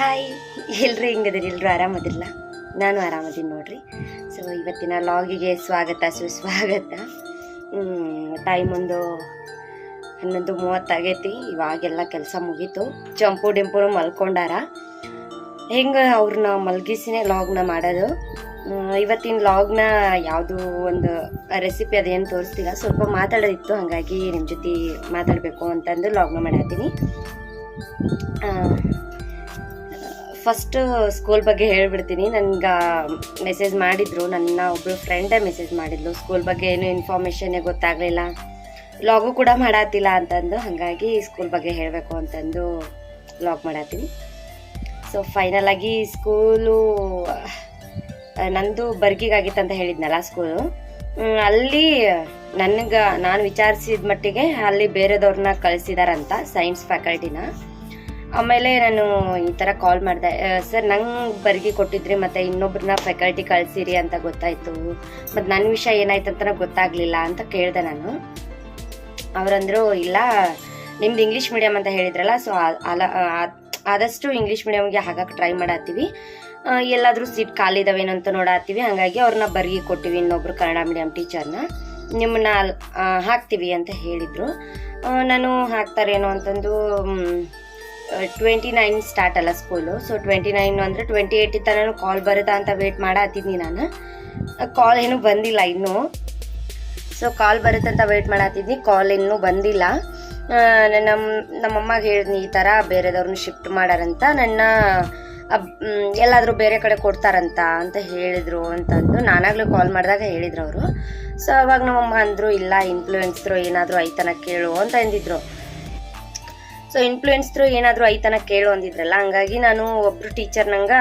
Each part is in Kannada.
ಹಾಯ್. ಎಲ್ರು ಹಿಂಗದಿರಿ ಎಲ್ಲರೂ ಆರಾಮದಿಲ್ಲ ನಾನು ಆರಾಮದೀನಿ ನೋಡ್ರಿ. ಸೊ ಇವತ್ತಿನ ಲಾಗಿಗೆ ಸ್ವಾಗತ, ಸುಸ್ವಾಗತ. ಟೈಮ್ ಒಂದು ಹನ್ನೊಂದು ಮೂವತ್ತಾಗೈತಿ. ಇವಾಗೆಲ್ಲ ಕೆಲಸ ಮುಗೀತು. ಚಂಪು ಡಿಂಪು ಮಲ್ಕೊಂಡಾರ. ಹೆಂಗೆ ಅವ್ರನ್ನ ಮಲಗಿಸಿನೇ ಲಾಗ್ನ ಮಾಡೋದು? ಇವತ್ತಿನ ಲಾಗ್ನ ಯಾವುದು ಒಂದು ರೆಸಿಪಿ ಅದೇನು ತೋರಿಸ್ತಿಲ್ಲ. ಸ್ವಲ್ಪ ಮಾತಾಡೋದಿತ್ತು, ಹಾಗಾಗಿ ನಿಮ್ಮ ಜೊತೆ ಮಾತಾಡಬೇಕು ಅಂತಂದು ಲಾಗ್ನ ಮಾಡತ್ತೀನಿ. ಫಸ್ಟ್ ಸ್ಕೂಲ್ ಬಗ್ಗೆ ಹೇಳ್ಬಿಡ್ತೀನಿ. ನನ್ಗೆ ಮೆಸೇಜ್ ಮಾಡಿದ್ರು. ನನ್ನ ಒಬ್ಬರು ಫ್ರೆಂಡೇ ಮೆಸೇಜ್ ಮಾಡಿದ್ಲು. ಸ್ಕೂಲ್ ಬಗ್ಗೆ ಏನು ಇನ್ಫಾರ್ಮೇಷನ್ನೇ ಗೊತ್ತಾಗಲಿಲ್ಲ. ಲಾಗು ಕೂಡ ಮಾಡತ್ತಿಲ್ಲ ಅಂತಂದು. ಹಾಗಾಗಿ ಸ್ಕೂಲ್ ಬಗ್ಗೆ ಹೇಳಬೇಕು ಅಂತಂದು ಲಾಗ್ ಮಾಡತ್ತೀನಿ ಸೊ ಫೈನಲ್ ಆಗಿ ಸ್ಕೂಲು ನಂದು ಬರ್ಗಿಗಾಗಿತ್ತು ಅಂತ ಹೇಳಿದ್ನಲ್ಲ ಸ್ಕೂಲು ಅಲ್ಲಿ ನನಗೆ, ನಾನು ವಿಚಾರಿಸಿದ ಮಟ್ಟಿಗೆ ಅಲ್ಲಿ ಬೇರೆದವ್ರನ್ನ ಕಳಿಸಿದಾರಂತ ಸೈನ್ಸ್ ಫ್ಯಾಕಲ್ಟಿನ ಆಮೇಲೆ ನಾನು ಈ ಥರ ಕಾಲ್ ಮಾಡಿದೆ. ಸರ್ ನಂಗೆ ಬರ್ಗಿ ಕೊಟ್ಟಿದ್ರಿ, ಮತ್ತು ಇನ್ನೊಬ್ರನ್ನ ಫ್ಯಾಕಲ್ಟಿ ಕಳಿಸಿರಿ ಅಂತ ಗೊತ್ತಾಯಿತು. ಮತ್ತು ನನ್ನ ವಿಷಯ ಏನಾಯ್ತು ಅಂತ ಗೊತ್ತಾಗಲಿಲ್ಲ ಅಂತ ಕೇಳಿದೆ ನಾನು. ಅವರಂದರು, ಇಲ್ಲ, ನಿಮ್ದು ಇಂಗ್ಲೀಷ್ ಮೀಡಿಯಮ್ ಅಂತ ಹೇಳಿದ್ರಲ್ಲ ಸೊ ಅಲ ಆದಷ್ಟು ಇಂಗ್ಲೀಷ್ ಮೀಡಿಯಮ್ಗೆ ಹಾಕಕ್ಕೆ ಟ್ರೈ ಮಾಡತ್ತೀವಿ. ಎಲ್ಲಾದರೂ ಸೀಟ್ ಖಾಲಿ ಇದಾವೇನೋ ಅಂತ ನೋಡತ್ತೀವಿ. ಹಾಗಾಗಿ ಅವ್ರನ್ನ ಬರ್ಗಿ ಕೊಟ್ಟಿವಿ ಇನ್ನೊಬ್ರು ಕನ್ನಡ ಮೀಡಿಯಂ ಟೀಚರ್ನ ನಿಮ್ಮನ್ನ ಹಾಕ್ತೀವಿ ಅಂತ ಹೇಳಿದರು. ನಾನು ಹಾಕ್ತಾರೇನೋ ಅಂತಂದು ಟ್ವೆಂಟಿ ನೈನ್ ಸ್ಟಾರ್ಟ್ ಅಲ್ಲ ಸ್ಕೂಲು ಸೊ ಟ್ವೆಂಟಿ ನೈನ್ ಅಂದರೆ ಟ್ವೆಂಟಿ ಏಯ್ಟಿ ತನಕ ಕಾಲ್ ಬರುತ್ತಾ ಅಂತ ವೇಟ್ ಮಾಡತ್ತಿದ್ನಿ ನಾನು. ಕಾಲ್ ಏನೂ ಬಂದಿಲ್ಲ ಇನ್ನೂ. ಸೊ ಕಾಲ್ ಬರುತ್ತಂತ ವೇಟ್ ಮಾಡತ್ತಿದ್ನಿ ಕಾಲ್ ಇನ್ನೂ ಬಂದಿಲ್ಲ. ನಮ್ಮ ನಮ್ಮಮ್ಮಗೆ ಹೇಳಿದ್ನಿ ಈ ಥರ ಬೇರೆದವ್ರನ್ನ ಶಿಫ್ಟ್ ಮಾಡಾರಂತ. ನನ್ನ ಎಲ್ಲಾದ್ರೂ ಬೇರೆ ಕಡೆ ಕೊಡ್ತಾರಂತ ಅಂತ ಹೇಳಿದ್ರು ಅಂತಂದು ನಾನಾಗಲೂ ಕಾಲ್ ಮಾಡಿದಾಗ ಹೇಳಿದ್ರು ಅವರು. ಸೊ ಅವಾಗ ನಮ್ಮಮ್ಮ ಅಂದರು, ಇಲ್ಲ ಇನ್ಫ್ಲೂಯೆನ್ಸ್ರು ಏನಾದರೂ ಐತನ ಕೇಳು ಅಂತ ಅಂದಿದ್ರು. ಸೊ ಇನ್ಫ್ಲೂಯೆನ್ಸ್ರು ಏನಾದರೂ ಐತನ ಕೇಳು ಅಂದಿದ್ರಲ್ಲ, ಹಂಗಾಗಿ ನಾನು ಒಬ್ಬರು ಟೀಚರ್ ನಂಗೆ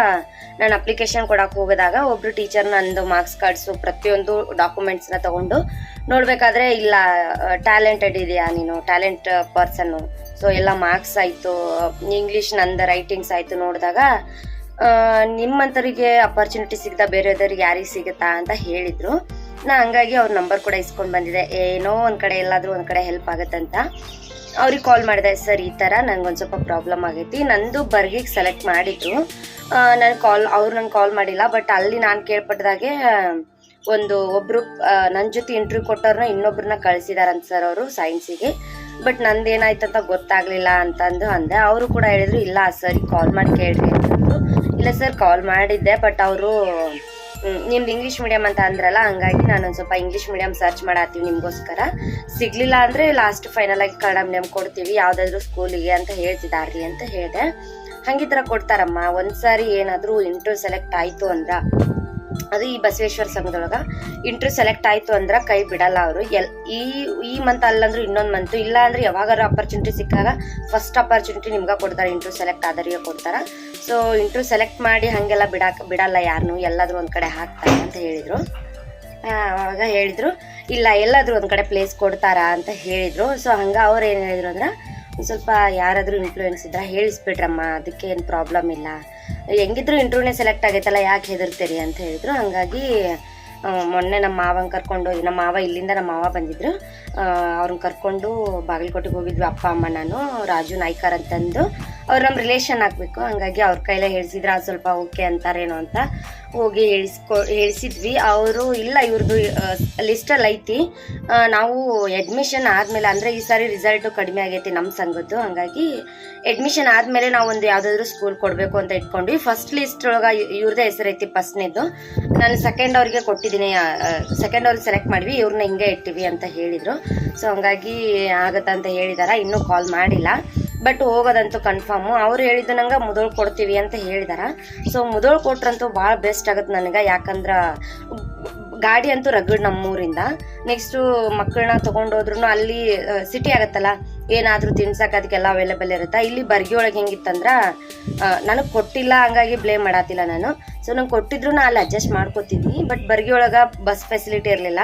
ನಾನು ಅಪ್ಲಿಕೇಶನ್ ಕೊಡಕ್ಕೆ ಹೋಗೋದಾಗ ಒಬ್ಬರು ಟೀಚರ್ ನಂದು ಮಾರ್ಕ್ಸ್ ಕಾರ್ಡ್ಸು ಪ್ರತಿಯೊಂದು ಡಾಕ್ಯುಮೆಂಟ್ಸ್ನ ತಗೊಂಡು ನೋಡಬೇಕಾದ್ರೆ ಇಲ್ಲ ಟ್ಯಾಲೆಂಟೆಡ್ ಇದೆಯಾ ನೀನು ಟ್ಯಾಲೆಂಟ್ ಪರ್ಸನ್ನು ಸೊ ಎಲ್ಲ ಮಾರ್ಕ್ಸ್ ಆಯಿತು ಇಂಗ್ಲೀಷ್ ನಂದು ರೈಟಿಂಗ್ಸ್ ಆಯಿತು ನೋಡಿದಾಗ ನಿಮ್ಮಂಥವ್ರಿಗೆ ಅಪರ್ಚುನಿಟಿ ಸಿಗ್ತಾ ಬೇರೆಯವ್ರಿಗೆ ಯಾರಿಗೆ ಸಿಗುತ್ತಾ ಅಂತ ಹೇಳಿದರು. ನಾ ಹಂಗಾಗಿ ಅವ್ರ ನಂಬರ್ ಕೂಡ ಇಸ್ಕೊಂಡು ಬಂದಿದೆ ಏನೋ ಒಂದು ಕಡೆ ಎಲ್ಲಾದರೂ ಒಂದು ಕಡೆ ಹೆಲ್ಪ್ ಆಗುತ್ತಂತ. ಅವ್ರಿಗೆ ಕಾಲ್ ಮಾಡಿದೆ, ಸರ್, ಈ ಥರ ನಂಗೊಂದು ಸ್ವಲ್ಪ ಪ್ರಾಬ್ಲಮ್ ಆಗೈತಿ. ನಂದು ಬರ್ಗಿಗೆ ಸೆಲೆಕ್ಟ್ ಮಾಡಿದ್ರು. ನಾನು ಕಾಲ್ ಅವ್ರು ನಂಗೆ ಕಾಲ್ ಮಾಡಿಲ್ಲ ಬಟ್ ಅಲ್ಲಿ ನಾನು ಕೇಳ್ಪಟ್ಟದಾಗೆ ಒಂದು ಒಬ್ರು ನನ್ನ ಜೊತೆ ಇಂಟರ್ವ್ಯೂ ಕೊಟ್ಟವ್ರನ್ನ ಇನ್ನೊಬ್ರನ್ನ ಕಳಿಸಿದಾರಂತ ಸರ್ ಅವರು ಸೈನ್ಸಿಗೆ ಬಟ್ ನಂದೇನಾಯ್ತು ಅಂತ ಗೊತ್ತಾಗ್ಲಿಲ್ಲ ಅಂತಂದು ಅಂದೆ. ಅವರು ಕೂಡ ಹೇಳಿದ್ರು, ಇಲ್ಲ, ಸರ್ ಕಾಲ್ ಮಾಡಿ ಕೇಳ್ರಿ ಅಂತಂದು. ಇಲ್ಲ, ಸರ್ ಕಾಲ್ ಮಾಡಿದ್ದೆ ಬಟ್ ಅವರು ನಿಮ್ದು ಇಂಗ್ಲೀಷ್ ಮೀಡಿಯಂ ಅಂತ ಅಂದ್ರಲ್ಲ, ಹಂಗಾಗಿ ನಾನು ಒಂದು ಸ್ವಲ್ಪ ಇಂಗ್ಲೀಷ್ ಮೀಡಿಯಂ ಸರ್ಚ್ ಮಾಡಾತೀವಿ ನಿಮಗೋಸ್ಕರ. ಸಿಗ್ಲಿಲ್ಲ ಅಂದ್ರೆ ಲಾಸ್ಟ್ ಫೈನಲ್ ಆಗಿ ಕನ್ನಡ ಮೀಡಿಯಂ ಕೊಡ್ತೀವಿ, ಯಾವ್ದಾದ್ರು ಸ್ಕೂಲಿಗೆ ಅಂತ ಹೇಳ್ತಿದಾರ್ರಿ ಅಂತ ಹೇಳಿದೆ. ಹಂಗಿದ್ರ ಕೊಡ್ತಾರಮ್ಮ, ಒಂದ್ಸಾರಿ ಏನಾದರೂ ಇಂಟರ್ವ್ಯೂ ಸೆಲೆಕ್ಟ್ ಆಯ್ತು ಅಂದ್ರ. ಅದು ಈ ಬಸವೇಶ್ವರ ಸಂಘದೊಳಗ. ಇಂಟ್ರೂ ಸೆಲೆಕ್ಟ್ ಆಯ್ತು ಅಂದ್ರೆ ಕೈ ಬಿಡಲ್ಲ ಅವರು. ಎಲ್, ಈ ಈ ಮಂತ್ ಅಲ್ಲಂದ್ರೂ ಇನ್ನೊಂದು ಮಂತ್ ಇಲ್ಲ ಅಂದ್ರೆ ಯಾವಾಗಾರ ಅಪರ್ಚುನಿಟಿ ಸಿಕ್ಕಾಗ ಫಸ್ಟ್ ಅಪರ್ಚುನಿಟಿ ನಿಮ್ಗೆ ಕೊಡ್ತಾರೆ. ಇಂಟ್ರ್ಯೂ ಸೆಲೆಕ್ಟ್ ಆದರಿಗೆ ಕೊಡ್ತಾರೆ. ಸೊ ಇಂಟ್ರ್ಯೂ ಸೆಲೆಕ್ಟ್ ಮಾಡಿ ಹಂಗೆಲ್ಲ ಬಿಡಾಕ, ಬಿಡಲ್ಲ ಯಾರನ್ನು ಎಲ್ಲಾದ್ರೂ ಒಂದ್ ಕಡೆ ಹಾಕ್ತಾರೆ ಅಂತ ಹೇಳಿದ್ರು. ಅವಾಗ ಹೇಳಿದ್ರು. ಇಲ್ಲ, ಎಲ್ಲಾದ್ರೂ ಒಂದ್ ಕಡೆ ಪ್ಲೇಸ್ ಕೊಡ್ತಾರಾ ಅಂತ ಹೇಳಿದ್ರು. ಸೊ ಹಂಗೆ ಅವ್ರು ಏನು ಹೇಳಿದ್ರು ಅಂದ್ರೆ ಸ್ವಲ್ಪ ಯಾರಾದರೂ ಇನ್ಫ್ಲೂಯೆನ್ಸ್ ಇದ್ರ ಹೇಳಿಸ್ಬಿಡ್ರಮ್ಮ. ಅದಕ್ಕೆ ಏನು ಪ್ರಾಬ್ಲಮ್ ಇಲ್ಲ. ಹೆಂಗಿದ್ರು ಇಂಟರ್ವ್ಯೂನೇ ಸೆಲೆಕ್ಟ್ ಆಗೈತಲ್ಲ, ಯಾಕೆ ಹೆದರ್ತೀರಿ ಅಂತ ಹೇಳಿದ್ರು. ಹಂಗಾಗಿ ಮೊನ್ನೆ ನಮ್ಮ ಮಾವನ ಕರ್ಕೊಂಡು ನಮ್ಮ ಮಾವ ಇಲ್ಲಿಂದ ನಮ್ಮ ಮಾವ ಬಂದಿದ್ರು. ಅವ್ರನ್ನ ಕರ್ಕೊಂಡು ಬಾಗಲಕೋಟೆಗೆ ಹೋಗಿದ್ವಿ ಅಪ್ಪ, ಅಮ್ಮ, ನಾನು, ರಾಜು ನಾಯ್ಕರ್ ಅಂತಂದು. ಅವ್ರು ನಮ್ಮ ರಿಲೇಷನ್ ಆಗಬೇಕು. ಹಂಗಾಗಿ ಅವ್ರ ಕೈಲೇ ಹೇಳಿಸಿದ್ರೆ ಅದು ಸ್ವಲ್ಪ ಓಕೆ ಅಂತಾರೇನೋ ಅಂತ ಹೋಗಿ ಹೇಳಿಸ್ಕೊ, ಹೇಳಿಸಿದ್ವಿ. ಅವರು ಇಲ್ಲ ಇವ್ರದ್ದು ಲಿಸ್ಟಲ್ಲಿ ಐತಿ. ನಾವು ಅಡ್ಮಿಷನ್ ಆದಮೇಲೆ ಅಂದರೆ ಈ ಸಾರಿ ರಿಸಲ್ಟು ಕಡಿಮೆ ಆಗೈತಿ ನಮ್ಮ ಸಂಘದ್ದು ಹಂಗಾಗಿ ಅಡ್ಮಿಷನ್ ಆದಮೇಲೆ ನಾವು ಒಂದು ಯಾವುದಾದ್ರೂ ಸ್ಕೂಲ್ ಕೊಡಬೇಕು ಅಂತ ಇಟ್ಕೊಂಡ್ವಿ. ಫಸ್ಟ್ ಲಿಸ್ಟ್ ಒಳಗೆ ಇವ್ರದೇ ಹೆಸರೈತಿ ಫಸ್ಟ್ನೇದು ನಾನು ಸೆಕೆಂಡ್ ಅವ್ರಿಗೆ ಕೊಟ್ಟಿದ್ದೀನಿ ಸೆಕೆಂಡ್ ಅವ್ರಿಗೆ ಸೆಲೆಕ್ಟ್ ಮಾಡಿವಿ. ಇವ್ರನ್ನ ಹಿಂಗೆ ಇಟ್ಟಿವಿ ಅಂತ ಹೇಳಿದರು. ಸೊ ಹಂಗಾಗಿ ಆಗತ್ತಂತ ಹೇಳಿದಾರ. ಇನ್ನೂ ಕಾಲ್ ಮಾಡಿಲ್ಲ. ಬಟ್ ಹೋಗೋದಂತೂ ಕನ್ಫರ್ಮು ಅವ್ರು ಹೇಳಿದ್ದು ನಂಗೆ ಮುದೋಳು ಕೊಡ್ತೀವಿ ಅಂತ ಹೇಳಿದಾರ. ಸೊ ಮುದೋಳು ಕೊಟ್ರಂತೂ ಭಾಳ ಬೆಸ್ಟ್ ಆಗುತ್ತೆ ನನಗೆ. ಯಾಕಂದ್ರೆ ಗಾಡಿ ಅಂತೂ ರಗಡ್ ನಮ್ಮೂರಿಂದ. ನೆಕ್ಸ್ಟು ಮಕ್ಕಳನ್ನ ತೊಗೊಂಡೋದ್ರು ಅಲ್ಲಿ ಸಿಟಿ ಆಗತ್ತಲ್ಲ. ಏನಾದರೂ ತಿನ್ಸಕ್ಕೆ ಅದಕ್ಕೆಲ್ಲ ಅವೈಲೇಬಲ್ ಇರುತ್ತಾ? ಇಲ್ಲಿ ಬರ್ಗಿ ಒಳಗೆ ಹೆಂಗಿತ್ತಂದ್ರೆ ನನಗೆ ಕೊಟ್ಟಿಲ್ಲ ಹಂಗಾಗಿ ಬ್ಲೇಮ್ ಮಾಡತ್ತಿಲ್ಲ ನಾನು. ಸೊ ನಂಗೆ ಕೊಟ್ಟಿದ್ರು ಅಲ್ಲಿ ಅಡ್ಜಸ್ಟ್ ಮಾಡ್ಕೋತಿದ್ವಿ ಬಟ್ ಬರ್ಗಿ ಒಳಗೆ ಬಸ್ ಫೆಸಿಲಿಟಿ ಇರಲಿಲ್ಲ.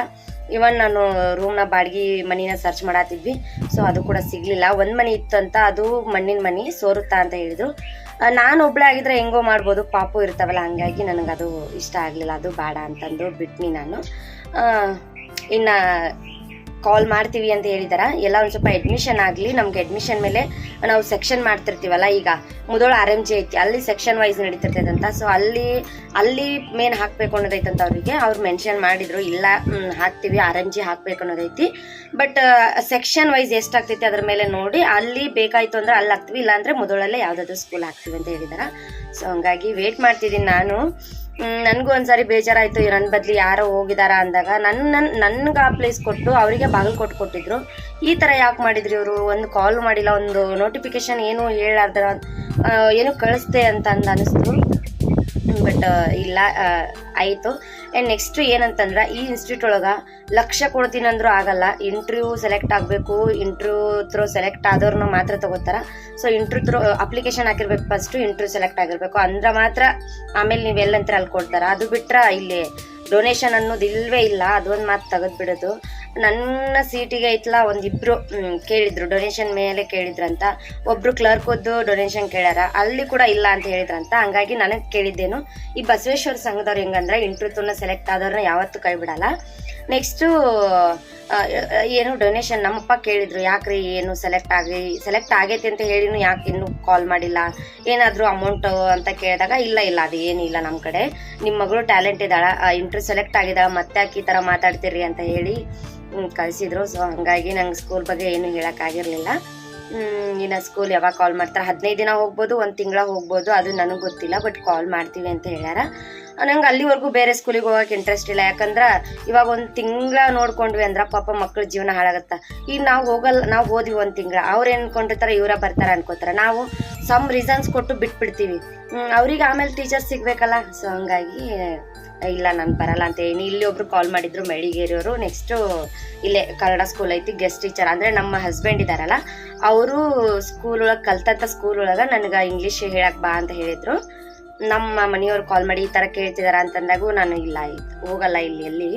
ಇವನ್ ನಾನು ರೂಮ್ನ ಬಾಡಿಗೆ ಮನಿನ ಸರ್ಚ್ ಮಾಡತ್ತಿದ್ವಿ ಸೊ ಅದು ಕೂಡ ಸಿಗ್ಲಿಲ್ಲ. ಒಂದ್ ಮನಿ ಇತ್ತಂತ ಅದು ಮಣ್ಣಿನ ಮನಿ ಸೋರುತ್ತಾ ಅಂತ ಹೇಳಿದ್ರು. ನಾನು ಒಬ್ಳೆ ಆಗಿದ್ರೆ ಹೆಂಗೋ ಮಾಡ್ಬೋದು. ಪಾಪು ಇರ್ತಾವಲ್ಲ, ಹಂಗಾಗಿ ನನಗೆ ಅದು ಇಷ್ಟ ಆಗಲಿಲ್ಲ. ಅದು ಬೇಡ ಅಂತಂದು ಬಿಟ್ನಿ ನಾನು. ಇನ್ನ ಕಾಲ್ ಮಾಡ್ತೀವಿ ಅಂತ ಹೇಳಿದಾರ. ಎಲ್ಲ ಒಂದು ಸ್ವಲ್ಪ ಅಡ್ಮಿಷನ್ ಆಗಲಿ, ನಮ್ಗೆ ಅಡ್ಮಿಷನ್ ಮೇಲೆ ನಾವು ಸೆಕ್ಷನ್ ಮಾಡ್ತಿರ್ತೀವಲ್ಲ ಈಗ. ಮುದೋಳ ಆರ್ ಎಂ ಜಿ ಐತಿ. ಅಲ್ಲಿ ಸೆಕ್ಷನ್ ವೈಸ್ ನಡೀತಿರ್ತೈತಂತ. ಸೊ ಅಲ್ಲಿ ಅಲ್ಲಿ ಮೇನ್ ಹಾಕ್ಬೇಕು ಅನ್ನೋದೈತಂತ ಅವರಿಗೆ. ಅವ್ರು ಮೆನ್ಷನ್ ಮಾಡಿದ್ರು. ಇಲ್ಲ ಹಾಕ್ತೀವಿ ಆರ್ ಎಂ ಜಿ ಹಾಕ್ಬೇಕು ಅನ್ನೋದೈತಿ. ಬಟ್ ಸೆಕ್ಷನ್ ವೈಸ್ ಎಷ್ಟಾಗ್ತೈತಿ ಅದ್ರ ಮೇಲೆ ನೋಡಿ. ಅಲ್ಲಿ ಬೇಕಾಯ್ತು ಅಂದ್ರೆ ಅಲ್ಲಿ ಹಾಕ್ತೀವಿ. ಇಲ್ಲಾಂದ್ರೆ ಮುದೋಳಲ್ಲೇ ಯಾವ್ದಾದ್ರು ಸ್ಕೂಲ್ ಹಾಕ್ತೀವಿ ಅಂತ ಹೇಳಿದಾರ. ಸೊ ಹಂಗಾಗಿ ವೇಟ್ ಮಾಡ್ತಿದ್ದೀನಿ ನಾನು. ನನ್ಗೂ ಒಂದ್ಸಾರಿ ಬೇಜಾರಾಯ್ತು ನನ್ನ ಬದ್ಲಿ ಯಾರೋ ಹೋಗಿದಾರ ಅಂದಾಗ. ನನ್ನ ನನ್, ನನ್ಗೆ ಆ ಪ್ಲೇಸ್ ಕೊಟ್ಟು ಅವರಿಗೆ ಬಾಗಿಲು ಕೊಟ್ಟು ಕೊಟ್ಟಿದ್ರು. ಈ ಥರ ಯಾಕೆ ಮಾಡಿದ್ರಿ ಇವರು? ಒಂದು ಕಾಲ್ ಮಾಡಿಲ್ಲ, ಒಂದು ನೋಟಿಫಿಕೇಶನ್ ಏನು ಹೇಳಾರ್ದ ಏನು ಕಳಿಸ್ದೆ ಅಂತ ಅಂದು ಅನಿಸ್ತು. ಬಟ್ ಇಲ್ಲ ಆಯಿತು. ಆ್ಯಂಡ್ ನೆಕ್ಸ್ಟ್ ಏನಂತಂದ್ರೆ, ಈ ಇನ್ಸ್ಟಿಟ್ಯೂಟ್ ಒಳಗೆ ಲಕ್ಷ ಕೊಡ್ತೀನಿ ಅಂದ್ರೂ ಆಗಲ್ಲ. ಇಂಟರ್ವ್ಯೂ ಸೆಲೆಕ್ಟ್ ಆಗಬೇಕು ಇಂಟರ್ವ್ಯೂ ಥ್ರೂ ಸೆಲೆಕ್ಟ್ ಆದವ್ರನ್ನ ಮಾತ್ರ ತಗೋತಾರೆ. ಸೊ ಇಂಟರ್ವ್ಯೂ ಥ್ರೂ ಅಪ್ಲಿಕೇಶನ್ ಹಾಕಿರ್ಬೇಕು ಫಸ್ಟು ಇಂಟರ್ವ್ಯೂ ಸೆಲೆಕ್ಟ್ ಆಗಿರಬೇಕು. ಅಂದ್ರೆ ಮಾತ್ರ ಆಮೇಲೆ ನೀವು ಎಲ್ಲಂತರ ಅಲ್ಲಿ ಕೊಡ್ತಾರೆ. ಅದು ಬಿಟ್ರೆ ಇಲ್ಲಿ ಡೊನೇಷನ್ ಅನ್ನೋದು ಇಲ್ಲವೇ ಇಲ್ಲ. ಅದೊಂದು ಮಾತು ತೆಗೆದು ಬಿಡೋದು. ನನ್ನ ಸೀಟಿಗೆ ಐತ್ಲಾ, ಒಂದಿಬ್ರು ಕೇಳಿದ್ರು ಡೊನೇಷನ್ ಮೇಲೆ ಕೇಳಿದ್ರಂತ. ಒಬ್ರು ಕ್ಲರ್ಕ್ ಒದ್ದು ಡೊನೇಷನ್ ಕೇಳ್ಯಾರ. ಅಲ್ಲಿ ಕೂಡ ಇಲ್ಲ ಅಂತ ಹೇಳಿದ್ರಂತ. ಹಂಗಾಗಿ ನನಗೆ ಕೇಳಿದ್ದೇನು, ಈ ಬಸವೇಶ್ವರ ಸಂಘದವ್ರು ಹೆಂಗಂದ್ರೆ ಇಂಟರ್ವ್ಯೂನ ಸೆಲೆಕ್ಟ್ ಆದವ್ರನ್ನ ಯಾವತ್ತೂ ಕೈ ಬಿಡಲ್ಲ ನೆಕ್ಸ್ಟು ಏನು ಡೊನೇಷನ್ ನಮ್ಮಪ್ಪ ಕೇಳಿದ್ರು, ಯಾಕ್ರಿ ಏನು ಸೆಲೆಕ್ಟ್ ಆಗಿ ಸೆಲೆಕ್ಟ್ ಆಗೈತಿ ಅಂತ ಹೇಳಿನೂ ಯಾಕೆ ಇನ್ನೂ ಕಾಲ್ ಮಾಡಿಲ್ಲ? ಏನಾದರೂ ಅಮೌಂಟು ಅಂತ ಕೇಳಿದಾಗ, ಇಲ್ಲ ಇಲ್ಲ, ಅದು ಏನಿಲ್ಲ ನಮ್ಮ ಕಡೆ. ನಿಮ್ಮ ಮಗಳು ಟ್ಯಾಲೆಂಟ್ ಇದ್ದಾಳ ಇಂಟ್ರ್ ಸೆಲೆಕ್ಟ್ ಆಗಿದ್ದಾಳ, ಮತ್ತೆ ಯಾಕೆ ಈ ಥರ ಮಾತಾಡ್ತೀರಿ ಅಂತ ಹೇಳಿ ಕಳಿಸಿದ್ರು. ಸೊ ಹಂಗಾಗಿ ನಂಗೆ ಸ್ಕೂಲ್ ಬಗ್ಗೆ ಏನು ಹೇಳೋಕ್ಕಾಗಿರಲಿಲ್ಲ ಇನ್ನು ಸ್ಕೂಲ್ ಯಾವಾಗ ಕಾಲ್ ಮಾಡ್ತಾರೆ? ಹದಿನೈದು ದಿನ ಹೋಗ್ಬೋದು, ಒಂದು ತಿಂಗಳ ಹೋಗ್ಬೋದು, ಅದು ನನಗೆ ಗೊತ್ತಿಲ್ಲ ಬಟ್ ಕಾಲ್ ಮಾಡ್ತೀವಿ ಅಂತ ಹೇಳ್ಯಾರ. ನಂಗೆ ಅಲ್ಲಿವರೆಗೂ ಬೇರೆ ಸ್ಕೂಲಿಗೆ ಹೋಗಕ್ಕೆ ಇಂಟ್ರೆಸ್ಟ್ ಇಲ್ಲ. ಯಾಕಂದ್ರೆ ಇವಾಗ ಒಂದು ತಿಂಗಳ ನೋಡ್ಕೊಂಡ್ವಿ ಅಂದ್ರೆ ಪಾಪ ಮಕ್ಳ ಜೀವನ ಹಾಳಾಗುತ್ತೆ. ಈಗ ನಾವು ಹೋಗಲ್ಲ ನಾವು ಓದಿವಿ ಒಂದು ತಿಂಗಳ. ಅವ್ರು ಏನು ಅನ್ಕೊಂಡಿರ್ತಾರೆ ಇವರ ಬರ್ತಾರೆ ಅನ್ಕೋತಾರೆ. ನಾವು ಸಮ್ ರೀಸನ್ಸ್ ಕೊಟ್ಟು ಬಿಟ್ಬಿಡ್ತೀವಿ. ಅವ್ರಿಗೆ ಆಮೇಲೆ ಟೀಚರ್ಸ್ ಸಿಗ್ಬೇಕಲ್ಲ. ಸೊ ಹಂಗಾಗಿ ಇಲ್ಲ, ನಾನು ಬರಲ್ಲ ಅಂತ ಹೇಳಿ. ಇಲ್ಲಿ ಒಬ್ರು ಕಾಲ್ ಮಾಡಿದ್ರು ಮೆಳಿಗೇರಿಯವರು. ನೆಕ್ಸ್ಟು ಇಲ್ಲೇ ಕನ್ನಡ ಸ್ಕೂಲ್ ಐತಿ ಗೆಸ್ಟ್ ಟೀಚರ್ ಅಂದರೆ ನಮ್ಮ ಹಸ್ಬೆಂಡ್ ಇದ್ದಾರಲ್ಲ, ಅವರು ಸ್ಕೂಲ್ ಒಳಗೆ ಕಲ್ತಂಥ ಸ್ಕೂಲ್ ಒಳಗೆ ನನಗೆ ಇಂಗ್ಲೀಷ್ ಹೇಳಕ್ಕೆ ಬಾ ಅಂತ ಹೇಳಿದ್ರು. ನಮ್ಮ ಮನೆಯವ್ರು ಕಾಲ್ ಮಾಡಿ ಈ ಥರ ಕೇಳ್ತಿದಾರ ಅಂತಂದಾಗೂ ನಾನು ಇಲ್ಲ ಹೋಗಲ್ಲ ಇಲ್ಲಿ, ಎಲ್ಲಿ?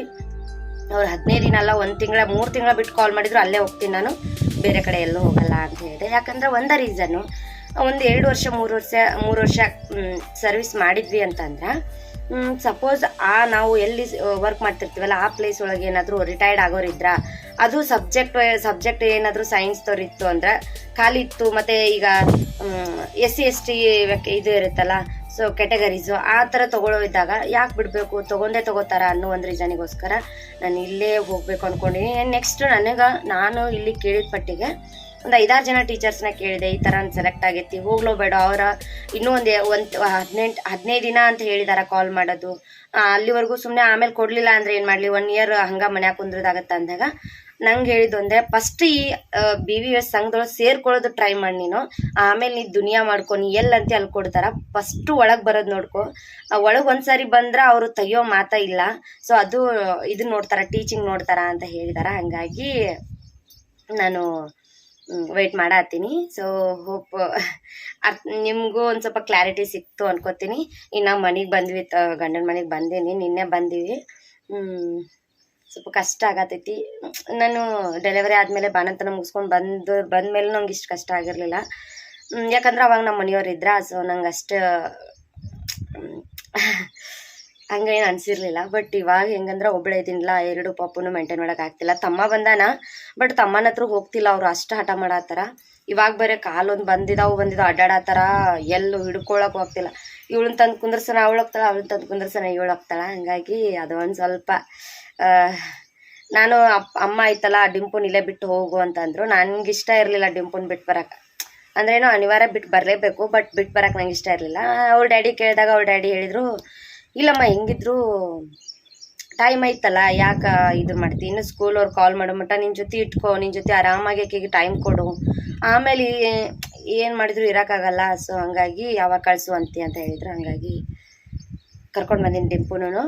ಅವ್ರು ಹದಿನೈದು ದಿನ ಅಲ್ಲ, ಒಂದು ತಿಂಗಳ, ಮೂರು ತಿಂಗಳ ಬಿಟ್ಟು ಕಾಲ್ ಮಾಡಿದ್ರು ಅಲ್ಲೇ ಹೋಗ್ತೀನಿ ನಾನು. ಬೇರೆ ಕಡೆ ಎಲ್ಲೂ ಹೋಗಲ್ಲ ಅಂತ ಹೇಳಿದೆ. ಯಾಕಂದ್ರೆ ಒಂದೇ ರೀಸನ್ನು ಒಂದು ಎರಡು ವರ್ಷ, ಮೂರು ವರ್ಷ ಮೂರು ವರ್ಷ ಸರ್ವಿಸ್ ಮಾಡಿದ್ವಿ ಅಂತಂದ್ರೆ ಸಪೋಸ್ ಆ ನಾವು ಎಲ್ಲಿ ವರ್ಕ್ ಮಾಡ್ತಿರ್ತೀವಲ್ಲ, ಆ ಪ್ಲೇಸ್ ಒಳಗೆ ಏನಾದರೂ ರಿಟೈರ್ಡ್ ಆಗೋರಿದ್ರ ಅದು ಸಬ್ಜೆಕ್ಟ್ ಸಬ್ಜೆಕ್ಟ್ ಏನಾದರೂ ಸೈನ್ಸ್ದವ್ರು ಇತ್ತು ಅಂದ್ರೆ, ಖಾಲಿ ಇತ್ತು, ಮತ್ತು ಈಗ ಎಸ್ ಸಿ ಎಸ್ ಟಿ ಇದು ಇರುತ್ತಲ್ಲ ಸೊ ಕೆಟಗರೀಸು ಆ ಥರ ತಗೊಳ್ಳೋ ಇದ್ದಾಗ ಯಾಕೆ ಬಿಡಬೇಕು? ತೊಗೊಂಡೇ ತೊಗೋತಾರ ಅನ್ನೋ ಒಂದು ರೀಸನಿಗೋಸ್ಕರ ನಾನು ಇಲ್ಲೇ ಹೋಗ್ಬೇಕು ಅಂದ್ಕೊಂಡಿದ್ದೀನಿ ನೆಕ್ಸ್ಟ್ ನನಗೆ ನಾನು ಇಲ್ಲಿ ಕೇಳಿದ ಪಟ್ಟಿಗೆ ಒಂದು ಐದಾರು ಜನ ಟೀಚರ್ಸ್ನ ಕೇಳಿದೆ, ಈ ಥರ ಸೆಲೆಕ್ಟ್ ಆಗೈತಿ, ಹೋಗ್ಲೋ ಬೇಡ, ಅವರ ಇನ್ನೂ ಒಂದು ಒಂದು ಹದಿನೆಂಟು, ಹದಿನೈದು ದಿನ ಅಂತ ಹೇಳಿದಾರ ಕಾಲ್ ಮಾಡೋದು. ಅಲ್ಲಿವರೆಗೂ ಸುಮ್ಮನೆ ಆಮೇಲೆ ಕೊಡಲಿಲ್ಲ ಅಂದರೆ ಏನು ಮಾಡಲಿ? ಒನ್ ಇಯರ್ ಹಂಗೆ ಮನ್ಯಾಗ ಕುಂದ್ರದಾಗತ್ತೆ ಅಂದಾಗ ನಂಗೆ ಹೇಳಿದೊಂದೆ ಫಸ್ಟ್ ಈ ಬಿ ವಿ ಎಸ್ ಸಂಘದೊಳಗೆ ಸೇರ್ಕೊಳ್ಳೋದು ಟ್ರೈ ಮಾಡಿ ನೀನು. ಆಮೇಲೆ ನೀ ದುನಿಯಾ ಮಾಡ್ಕೊ, ನೀ ಎಲ್ಲಂತೆ ಅಲ್ಲಿ ಕೊಡ್ತಾರ. ಫಸ್ಟು ಒಳಗೆ ಬರೋದು ನೋಡ್ಕೊ. ಒಳಗೆ ಒಂದ್ಸಾರಿ ಬಂದ್ರೆ ಅವರು ತೆಗಿಯೋ ಮಾತಾ ಇಲ್ಲ. ಸೊ ಅದು, ಇದು ನೋಡ್ತಾರ ಟೀಚಿಂಗ್ ನೋಡ್ತಾರ ಅಂತ ಹೇಳಿದಾರ. ಹಂಗಾಗಿ ನಾನು ವೆಯ್ಟ್ ಮಾಡತ್ತೀನಿ ಸೊ ಹೋಪ್ ನಿಮಗೂ ಒಂದು ಸ್ವಲ್ಪ ಕ್ಲಾರಿಟಿ ಸಿಕ್ತು ಅನ್ಕೋತೀನಿ. ಇನ್ನು ಮನೆಗೆ ಬಂದ್ವಿ ಗಂಡನ ಮನೆಗೆ ಬಂದೀನಿ. ನಿನ್ನೆ ಬಂದೀವಿ. ಸ್ವಲ್ಪ ಕಷ್ಟ ಆಗತೈತಿ. ನಾನು ಡೆಲಿವರಿ ಆದಮೇಲೆ ಬಾಣಂತನ ಮುಗಿಸ್ಕೊಂಡು ಬಂದು, ಬಂದಮೇಲೆ ನಂಗೆ ಇಷ್ಟು ಕಷ್ಟ ಆಗಿರಲಿಲ್ಲ. ಯಾಕಂದ್ರೆ ಅವಾಗ ನಮ್ಮ ಮನೆಯವ್ರು ಇದ್ರ ಸೊ ನಂಗೆ ಅಷ್ಟು ಹಂಗೇನು ಅನ್ಸಿರ್ಲಿಲ್ಲ. ಬಟ್ ಇವಾಗ ಹೆಂಗಂದ್ರೆ ಒಬ್ಬಳೇ ಇದ್ದೀನಿಲ್ಲ ಎರಡು ಪಾಪುನು ಮೇಂಟೈನ್ ಮಾಡಕ್ ಆಗ್ತಿಲ್ಲ. ತಮ್ಮ ಬಂದಾನ ಬಟ್ ತಮ್ಮನ ಹತ್ರ ಹೋಗ್ತಿಲ್ಲ ಅವರು, ಅಷ್ಟು ಹಠ ಮಾಡತ್ತಾರ. ಇವಾಗ ಬೇರೆ ಕಾಲೊಂದು ಬಂದಿದಾವು ಬಂದಿದಾವು, ಅಡ್ಡಾಡತ್ತಾರ. ಎಲ್ಲೂ ಹಿಡ್ಕೊಳಕ್ ಹೋಗ್ತಿಲ್ಲ. ಇವಳನ್ನ ತಂದು ಕುಂದ್ರಸನ, ಅವಳು ಹೋಗ್ತಾಳ ಅವಳನ್ನ ತಂದು ಕುಂದ್ರಸನ, ಇವಳು ಹೋಗ್ತಾಳ. ಹಂಗಾಗಿ ಒಂದು ಸ್ವಲ್ಪ ನಾನು ಅಪ್ಪ ಅಮ್ಮ ಆಯ್ತಲ್ಲ, ಡಿಂಪುನ್ ಇಲ್ಲೇ ಬಿಟ್ಟು ಹೋಗು ಅಂತಂದ್ರು. ಇಷ್ಟ ಇರಲಿಲ್ಲ ಡಿಂಪುನ್ ಬಿಟ್ಟು ಬರಕ್ಕೆ ಅಂದ್ರೇನು ಅನಿವಾರ್ಯ ಬಿಟ್ಟು ಬರಲೇಬೇಕು, ಬಟ್ ಬಿಟ್ಟು ಬರಕ್ಕೆ ನಂಗೆ ಇಷ್ಟ ಇರಲಿಲ್ಲ. ಅವ್ರ ಡ್ಯಾಡಿ ಕೇಳಿದಾಗ ಅವ್ರ ಡ್ಯಾಡಿ ಹೇಳಿದ್ರು, ಇಲ್ಲಮ್ಮ, ಹೆಂಗಿದ್ರು ಟೈಮ್ ಐತಲ್ಲ ಯಾಕೆ ಇದು ಮಾಡ್ತಿ? ಇನ್ನು ಸ್ಕೂಲ್ ಅವ್ರು ಕಾಲ್ ಮಾಡೋ ಮಟ್ಟ ನಿನ್ನ ಜೊತೆ ಇಟ್ಕೋ ನಿನ್ನ ಜೊತೆ ಆರಾಮಾಗಿ ಆಕೆಗೆ ಟೈಮ್ ಕೊಡು. ಆಮೇಲೆ ಏನು ಮಾಡಿದ್ರು ಇರೋಕ್ಕಾಗಲ್ಲ ಸೊ ಹಂಗಾಗಿ ಯಾವಾಗ ಕಳಿಸು ಅಂತಿ ಅಂತ ಹೇಳಿದ್ರು. ಹಂಗಾಗಿ ಕರ್ಕೊಂಡು ಬಂದೀನಿ ಡಿಂಪುನು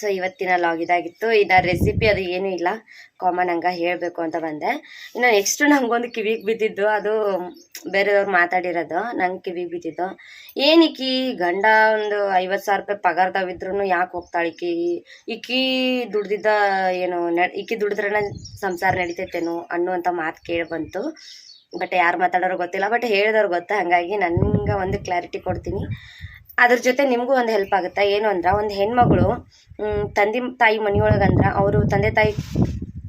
ಸೊ ಇವತ್ತಿನ ಲಾಗ್ ಇದಾಗಿತ್ತು. ಇನ್ನು ರೆಸಿಪಿ ಅದು ಏನೂ ಇಲ್ಲ. ಕಾಮನ್ ಹಂಗೆ ಹೇಳಬೇಕು ಅಂತ ಬಂದೆ. ಇನ್ನು ನೆಕ್ಸ್ಟು ನಂಗೊಂದು ಕಿವಿಗೆ ಬಿದ್ದಿದ್ದು, ಅದು ಬೇರೆಯವ್ರು ಮಾತಾಡಿರೋದು. ನಂಗೆ ಕಿವಿಗೆ ಬಿದ್ದಿದ್ದು. ಏನಿಕಿ, ಗಂಡ ಒಂದು ಐವತ್ತು ಸಾವಿರ ರೂಪಾಯಿ ಪಗಾರದವಿದ್ರು ಯಾಕೆ ಹೋಗ್ತಾಳೆ ಈಕಿ? ಈಕಿ ದುಡ್ದಿದ್ದ ಏನು ಈಕಿ ದುಡಿದ್ರನ ಸಂಸಾರ ನಡೀತೈತೇನು ಅನ್ನುವಂಥ ಮಾತು ಕೇಳಿ ಬಂತು. ಬಟ್ ಯಾರು ಮಾತಾಡೋರು ಗೊತ್ತಿಲ್ಲ. ಬಟ್ ಹೇಳಿದವ್ರು ಗೊತ್ತಾ. ಹಾಗಾಗಿ ನನಗೆ ಒಂದು ಕ್ಲಾರಿಟಿ ಕೊಡ್ತೀನಿ. ಅದ್ರ ಜೊತೆ ನಿಮಗೂ ಒಂದು ಹೆಲ್ಪ್ ಆಗುತ್ತೆ? ಏನು ಅಂದ್ರೆ, ಒಂದು ಹೆಣ್ಮಗಳು ತಂದೆ, ತಾಯಿ ಮನೆಯೊಳಗಂದ್ರೆ ಅವರು ತಂದೆ, ತಾಯಿ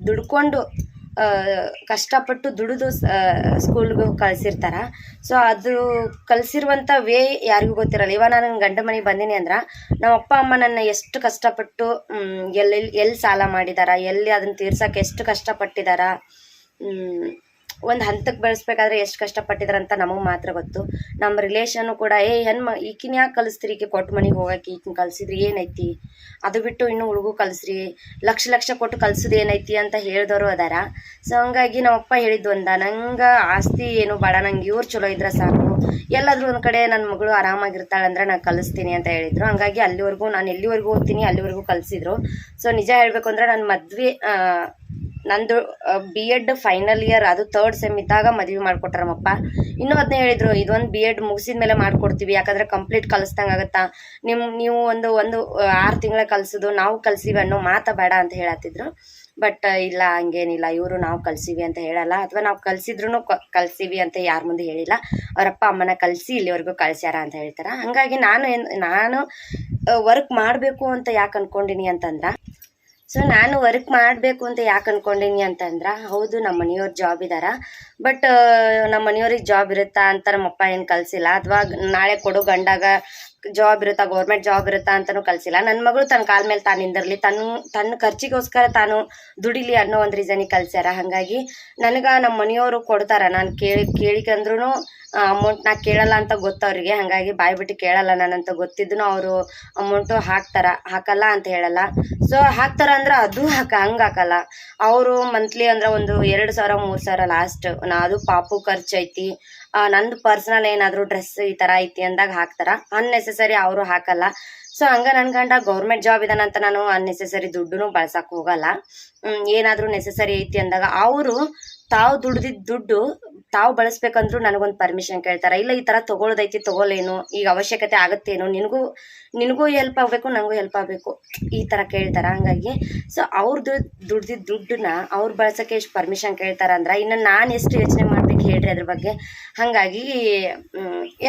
ದುಡ್ಕೊಂಡು ಕಷ್ಟಪಟ್ಟು ದುಡಿದು ಸ್ಕೂಲ್ಗೆ ಕಳ್ಸಿರ್ತಾರೆ. ಸೊ ಅದು ಕಲಿಸಿರುವಂಥ ವೇ ಯಾರಿಗೂ ಗೊತ್ತಿರಲ್ಲ. ಇವಾಗ ನಾನು ಗಂಡ ಮನೆಗೆ ಬಂದೀನಿ ಅಂದ್ರೆ ನಮ್ಮ ಅಪ್ಪ, ಅಮ್ಮ ನನ್ನ ಎಷ್ಟು ಕಷ್ಟಪಟ್ಟು ಎಲ್ಲೆಲ್ಲಿ ಎಲ್ಲಿ ಸಾಲ ಮಾಡಿದಾರ, ಎಲ್ಲಿ ಅದನ್ನು ತೀರ್ಸೋಕೆ ಎಷ್ಟು ಕಷ್ಟಪಟ್ಟಿದಾರ ಒಂದು ಹಂತಕ್ಕೆ ಬೆಳೆಸ್ಬೇಕಾದ್ರೆ ಎಷ್ಟು ಅಂತ ನಮಗೆ ಮಾತ್ರ ಗೊತ್ತು. ನಮ್ಮ ರಿಲೇಷನ್ನು ಕೂಡ, ಏ, ಹೆಣ್ಮ, ಈಕಿನ ಯಾಕೆ ಕಲಿಸ್ತೀರಿ? ಈಕೆ ಕೊಟ್ಟು ಮನೆಗೆ ಹೋಗಕ್ಕೆ ಈಕಿನ ಕಲಿಸಿದ್ರಿ ಏನೈತಿ? ಅದು ಬಿಟ್ಟು ಇನ್ನು ಹುಡುಗು ಕಲಿಸ್ರಿ. ಲಕ್ಷ ಲಕ್ಷ ಕೊಟ್ಟು ಕಲ್ಸೋದು ಏನೈತಿ? ಅಂತ ಹೇಳಿದವರು ಅದಾರ. ಸೊ ಹಂಗಾಗಿ ನಮ್ಮಪ್ಪ ಹೇಳಿದ್ದು ಒಂದ, ನಂಗೆ ಆಸ್ತಿ ಏನು ಬೇಡ, ನಂಗೆ ಇವ್ರು ಚಲೋ ಇದ್ರೆ ಸಾಕು. ಎಲ್ಲಾದ್ರೂ ಒಂದು ಕಡೆ ನನ್ನ ಮಗಳು ಆರಾಮಾಗಿರ್ತಾಳೆ ಅಂದ್ರೆ ನಾನು ಕಲಿಸ್ತೀನಿ ಅಂತ ಹೇಳಿದ್ರು. ಹಂಗಾಗಿ ಅಲ್ಲಿವರೆಗೂ, ನಾನು ಎಲ್ಲಿವರೆಗೂ ಓದ್ತೀನಿ, ಅಲ್ಲಿವರೆಗೂ ಕಲಿಸಿದ್ರು. ಸೊ ನಿಜ ಹೇಳಬೇಕು ಅಂದ್ರೆ ನನ್ನ ಮದ್ವೆ ನಂದು ಬಿ ಎಡ್ ಫೈನಲ್ ಇಯರ್ ಅದು ತರ್ಡ್ ಸೆಮ್ ಇದ್ದಾಗ ಮದುವೆ ಮಾಡ್ಕೊಟ್ರಮ್ಮಪ್ಪ. ಇನ್ನು ಅದನ್ನೇ ಹೇಳಿದ್ರು, ಇದೊಂದು ಬಿ ಎಡ್ ಮುಗಿಸಿದ ಮೇಲೆ ಮಾಡ್ಕೊಡ್ತೀವಿ, ಯಾಕಂದ್ರೆ ಕಂಪ್ಲೀಟ್ ಕಲಿಸ್ದಂಗೆ ಆಗುತ್ತಾ. ನಿಮ್, ನೀವು ಒಂದು ಒಂದು ಆರು ತಿಂಗಳ ಕಲ್ಸೋದು, ನಾವು ಕಲ್ಸಿವಿ ಅನ್ನೋ ಮಾತ ಬೇಡ ಅಂತ ಹೇಳತ್ತಿದ್ರು. ಬಟ್ ಇಲ್ಲ, ಹಂಗೇನಿಲ್ಲ, ಇವರು ನಾವು ಕಲ್ಸಿವಿ ಅಂತ ಹೇಳಲ್ಲ. ಅಥವಾ ನಾವು ಕಲ್ಸಿದ್ರು ಕಲ್ಸಿವಿ ಅಂತ ಯಾರ ಮುಂದೆ ಹೇಳಿಲ್ಲ. ಅವರಪ್ಪ ಅಮ್ಮನ ಕಲಿಸಿ ಇಲ್ಲಿವರೆಗೂ ಕಳ್ಸ್ಯಾರ ಅಂತ ಹೇಳ್ತಾರೆ. ಹಂಗಾಗಿ ನಾನು ನಾನು ವರ್ಕ್ ಮಾಡಬೇಕು ಅಂತ ಯಾಕೆ ಅನ್ಕೊಂಡಿನಿ ಅಂತಂದ್ರ ಸೊ ನಾನು ವರ್ಕ್ ಮಾಡಬೇಕು ಅಂತ ಯಾಕೆ ಅನ್ಕೊಂಡಿನಿ ಅಂತಂದ್ರೆ, ಹೌದು ನಮ್ಮ ಮನೆಯವ್ರ ಜಾಬ್ ಇದಾರ ಬಟ್ ನಮ್ಮ ಮನೆಯವ್ರಿಗೆ ಜಾಬ್ ಇರುತ್ತಾ ಅಂತ ನಮ್ಮಪ್ಪ ಏನು ಕಲಿಸಿಲ್ಲ. ಅಥವಾ ನಾಳೆ ಕೊಡೋ ಗಂಡಾಗ ಜಾಬ್ ಇರುತ್ತಾ ಗೌರ್ಮೆಂಟ್ ಜಾಬ್ ಇರುತ್ತಾ ಅಂತಲೂ ಕಲಿಸಿಲ್ಲ. ನನ್ನ ಮಗಳು ತನ್ನ ಕಾಲ ಮೇಲೆ ತಾನು ನಿಂದಿರಲಿ. ತನ್ನ ತನ್ನ ಖರ್ಚಿಗೋಸ್ಕರ ತಾನು ದುಡಿಲಿ ಅನ್ನೋ ಒಂದು ರೀಸನಿಗೆ ಕಲ್ಸ್ಯಾರ. ಹಾಗಾಗಿ ನನಗೆ ನಮ್ಮ ಮನೆಯವರು ಕೊಡ್ತಾರ. ನಾನು ಕೇಳಿ ಕೇಳಿಕಂದ್ರೂ ಅಮೌಂಟ್ ನಾ ಕೇಳಲ್ಲ ಅಂತ ಗೊತ್ತು ಅವ್ರಿಗೆ ಹಾಗಾಗಿ ಬಾಯಿ ಬಿಟ್ಟು ಕೇಳಲ್ಲ ನಾನಂತ ಗೊತ್ತಿದ್ದು ಅವರು ಅಮೌಂಟು ಹಾಕ್ತಾರ. ಹಾಕಲ್ಲ ಅಂತ ಹೇಳಲ್ಲ. ಸೊ ಹಾಕ್ತಾರ ಅಂದ್ರೆ ಅದು ಹಾಕ, ಹಂಗೆ ಹಾಕಲ್ಲ. ಅವರು ಮಂತ್ಲಿ ಅಂದ್ರೆ ಒಂದು ಎರಡು ಸಾವಿರ, ಮೂರು ಸಾವಿರ ಲಾಸ್ಟ್ ನಾ ಅದು ಪಾಪು ಖರ್ಚು ಐತಿ ನಂದು ಪರ್ಸನಲ್ ಏನಾದರೂ ಡ್ರೆಸ್ ಈ ಥರ ಐತಿ ಅಂದಾಗ ಹಾಕ್ತಾರ. ಅನ್ನೆಸೆಸರಿ ಅವರು ಹಾಕಲ್ಲ. ಸೊ ಹಂಗ ನನ್ ಗಂಡ ಗೌರ್ಮೆಂಟ್ ಜಾಬ್ ಇದಾನಂತ ನಾನು ಅನ್ನೆಸೆಸರಿ ದುಡ್ಡು ಬಳಸಕ್ ಹೋಗಲ್ಲ. ಏನಾದರೂ ನೆಸೆಸರಿ ಐತಿ ಅಂದಾಗ ಅವರು ತಾವು ದುಡ್ದಿದ್ದ ದುಡ್ಡು ತಾವು ಬಳಸ್ಬೇಕಂದ್ರೂ ನನಗೊಂದು ಪರ್ಮಿಷನ್ ಕೇಳ್ತಾರ. ಇಲ್ಲ, ಈ ಥರ ತಗೊಳ್ಳೋದೈತಿ ತಗೊಳ್ಳೇನು ಈಗ ಅವಶ್ಯಕತೆ ಆಗತ್ತೇನು, ನಿನಗೂ ನಿನಗೂ ಹೆಲ್ಪ್ ಆಗಬೇಕು ನನಗೂ ಹೆಲ್ಪ್ ಆಗಬೇಕು, ಈ ಥರ ಕೇಳ್ತಾರ? ಹಂಗಾಗಿ ಸೊ ಅವ್ರದ್ದು ದುಡ್ದಿದ್ದ ದುಡ್ಡನ್ನ ಅವ್ರು ಬಳಸಕ್ಕೆ ಎಷ್ಟು ಪರ್ಮಿಷನ್ ಕೇಳ್ತಾರ ಅಂದ್ರೆ, ಇನ್ನು ನಾನು ಎಷ್ಟು ಯೋಚನೆ ಮಾಡ್ಬೇಕು ಹೇಳ್ರಿ ಅದ್ರ ಬಗ್ಗೆ. ಹಾಗಾಗಿ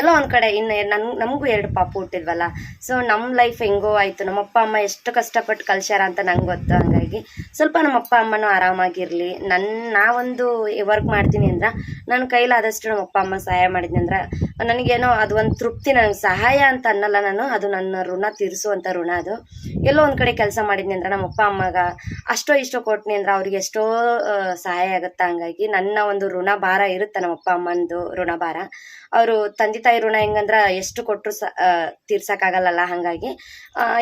ಎಲ್ಲೋ ಒಂದು ಕಡೆ ಇನ್ನು ನನ್, ನಮಗೂ ಎರಡು ಪಾಪು ಹುಟ್ಟಿದ್ವಲ್ಲ ಸೊ ನಮ್ಮ ಲೈಫ್ ಹೆಂಗೋ ಆಯಿತು, ನಮ್ಮ ಅಪ್ಪ, ಅಮ್ಮ ಎಷ್ಟು ಕಷ್ಟಪಟ್ಟು ಕಲ್ಸ್ಯಾರ ಅಂತ ನಂಗೆ ಗೊತ್ತು. ಹಂಗಾಗಿ, ಸ್ವಲ್ಪ ನಮ್ಮ ಅಪ್ಪ, ಅಮ್ಮನೂ ಆರಾಮಾಗಿರಲಿ. ನನ್ನ ನಾವೊಂದು ವರ್ಕ್ ಮಾಡ್ತೀನಿ ಅಂದ್ರೆ ನನ್ನ ಕೈಲಾದಷ್ಟು ನಮ್ಮ ಅಪ್ಪ ಅಮ್ಮ ಸಹಾಯ ಮಾಡಿದ್ನಿ ಅಂದ್ರೆ ನನಗೇನೋ ಅದು ಒಂದು ತೃಪ್ತಿ ನನಗೆ ಸಹಾಯ ಅಂತ ಅನ್ನಲ್ಲ ನಾನು. ಅದು ನನ್ನ ಋಣ ತೀರಿಸುವಂಥ ಋಣ ಅದು. ಎಲ್ಲೋ ಒಂದು ಕಡೆ ಕೆಲಸ ಮಾಡಿದ್ನಿ ಅಂದ್ರೆ ನಮ್ಮ ಅಪ್ಪ, ಅಮ್ಮಗ ಅಷ್ಟೋ ಇಷ್ಟೋ ಕೊಟ್ನಿ ಅಂದ್ರೆ ಅವ್ರಿಗೆ ಎಷ್ಟೋ ಸಹಾಯ ಆಗುತ್ತೆ ಹಂಗಾಗಿ ನನ್ನ ಒಂದು ಋಣ ಭಾರ ಇರುತ್ತೆ ನಮ್ಮ ಅಪ್ಪ, ಅಮ್ಮಂದು ಋಣ ಭಾರ. ಅವರು ತಂದೆ ತಾಯಿ ಋಣ ಹೆಂಗಂದ್ರೆ ಎಷ್ಟು ಕೊಟ್ಟರು ಸ ತೀರ್ಸೋಕ್ಕಾಗಲ್ಲಲ್ಲ ಹಾಗಾಗಿ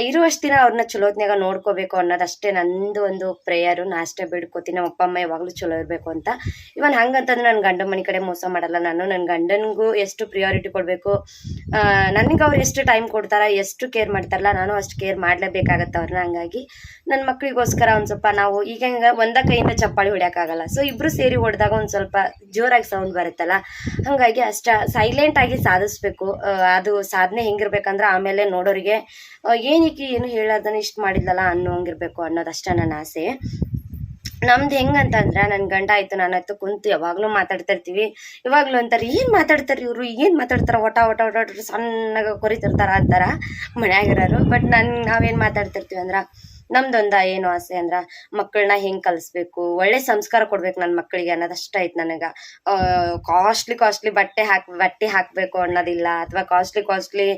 ಇರುವಷ್ಟು ದಿನ ಅವ್ರನ್ನ ಚಲೋತ್ನಾಗ ನೋಡ್ಕೋಬೇಕು ಅನ್ನೋದಷ್ಟೇ ನಂದು ಒಂದು ಪ್ರೇಯರು. ನಾ ಅಷ್ಟೇ ಬಿಡ್ಕೋತೀನಿ, ನಮ್ಮ ಅಪ್ಪ, ಅಮ್ಮ ಯಾವಾಗಲೂ ಚಲೋ ಇರಬೇಕು ಅಂತ. ಇವನ್ ಹಂಗಂತಂದ್ರೆ ನನ್ನ ಗಂಡ ಮನೆ ಕಡೆ ಮೋಸ ಮಾಡಲ್ಲ. ನಾನು ನನ್ನ ಗಂಡನಿಗೂ ಎಷ್ಟು ಪ್ರಿಯಾರಿಟಿ ಕೊಡಬೇಕು. ನನಗೆ ಅವ್ರು ಎಷ್ಟು ಟೈಮ್ ಕೊಡ್ತಾರ, ಎಷ್ಟು ಕೇರ್ ಮಾಡ್ತಾರಲ್ಲ, ನಾನು ಅಷ್ಟು ಕೇರ್ ಮಾಡಲೇಬೇಕಾಗತ್ತೆ ಅವ್ರನ್ನ ಹಂಗಾಗಿ. ನನ್ನ ಮಕ್ಕಳಿಗೋಸ್ಕರ ಒಂದು ಸ್ವಲ್ಪ ನಾವು ಈಗ ಒಂದ ಕೈಯಿಂದ ಚಪ್ಪಾಳಿ ಹೊಡ್ಯೋಕ್ಕಾಗಲ್ಲ ಸೊ ಇಬ್ರು ಸೇರಿ ಹೊಡೆದಾಗ ಒಂದು ಸ್ವಲ್ಪ ಜೋರಾಗಿ ಸೌಂಡ್ ಬರುತ್ತಲ್ಲ. ಹಾಗಾಗಿ ಅಷ್ಟ ಸೈಲೆಂಟ್ ಆಗಿ ಸಾಧಿಸ್ಬೇಕು. ಅದು ಸಾಧನೆ ಹೆಂಗಿರ್ಬೇಕಂದ್ರೆ ಆಮೇಲೆ ನೋಡೋರಿಗೆ ಏನಕ್ಕೆ ಏನೀಕಿ ಏನು ಹೇಳೋದನ್ನ ಇಷ್ಟು ಮಾಡಿದ್ಲಲ್ಲ ಅನ್ನೋಂಗಿರ್ಬೇಕು ಅನ್ನೋದಷ್ಟೇ ನನ್ನ ಆಸೆ. ನಮ್ದು ಹೆಂಗಂತಂದ್ರೆ ನನ್ನ ಗಂಡ ಆಯ್ತು ನಾನಾಯ್ತು ಕುಂತು ಯಾವಾಗಲೂ ಮಾತಾಡ್ತಾ ಇರ್ತೀವಿ. ಇವಾಗಲೂ ಅಂತಾರೆ, ಏನು ಮಾತಾಡ್ತಾರೆ ಇವರು, ಏನು ಮಾತಾಡ್ತಾರೆ ಒಟ ಒಟ ಒಟ ಸಣ್ಣಗೆ ಕೊರಿತಿರ್ತಾರ ಅಂತಾರ ಮನ್ಯಾಗಿರೋರು ಬಟ್ ನಾನು, ನಾವೇನು ಮಾತಾಡ್ತಿರ್ತೀವಿ ಅಂದ್ರೆ, ನಮ್ದೊಂದ ಏನು ಆಸೆ ಅಂದ್ರೆ ಮಕ್ಕಳನ್ನ ಹೆಂಗೆ ಕಲಿಸ್ಬೇಕು, ಒಳ್ಳೆ ಸಂಸ್ಕಾರ ಕೊಡ್ಬೇಕು ನನ್ನ ಮಕ್ಕಳಿಗೆ ಅನ್ನೋದಷ್ಟ ಐತೆ ನನಗೆ. ಕಾಸ್ಟ್ಲಿ ಕಾಸ್ಟ್ಲಿ ಬಟ್ಟೆ ಹಾಕ್, ಬಟ್ಟೆ ಹಾಕಬೇಕು ಅನ್ನೋದಿಲ್ಲ, ಅಥವಾ ಕಾಸ್ಟ್ಲಿ ಕಾಸ್ಟ್ಲಿ